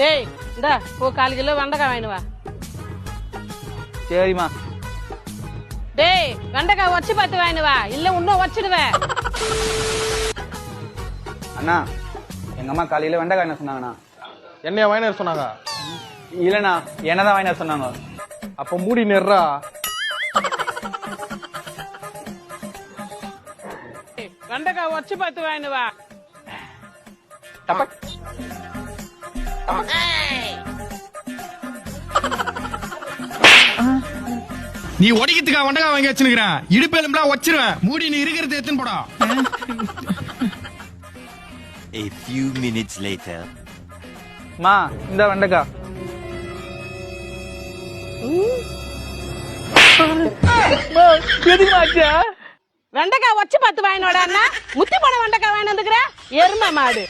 டேய் இந்தா ஒரு கால் கிலோ வெண்டைக்காய் வாங்கினு வா. சரிம்மா. டேய் வெண்டைக்காய் வச்சு பார்த்து வாங்கினு வா. இல்ல இன்னும் வச்சிடுவேன் அண்ணா எங்க அம்மா காலையில வெண்டைக்காய் என்ன சொன்னாங்கண்ணா? என்னைய வாங்கினார் சொன்னாங்க? இல்லண்ணா என்னதான் வாங்கினார் சொன்னாங்க. அப்ப மூடி நிறா டேய், வெண்டைக்காய் வச்சு பார்த்து வாங்கினு வா. டபக் நீ ஒடிக்கிறதுக்கா வண்டகா வாங்கி வச்சுக்கிறேன் இடுப்பு எலும்புலாம் வச்சிருவேன் மூடி நீ இருக்கிறது எத்தனை போடா. A few minutes later. மா இந்த வெண்டைக்காய். எதுமாச்சா வெண்டைக்காய் வச்சு பார்த்து வாங்கினோட அண்ணா. முத்தி போன வெண்டைக்காய் வாங்கி வந்துக்கிற? எருமை மாடு.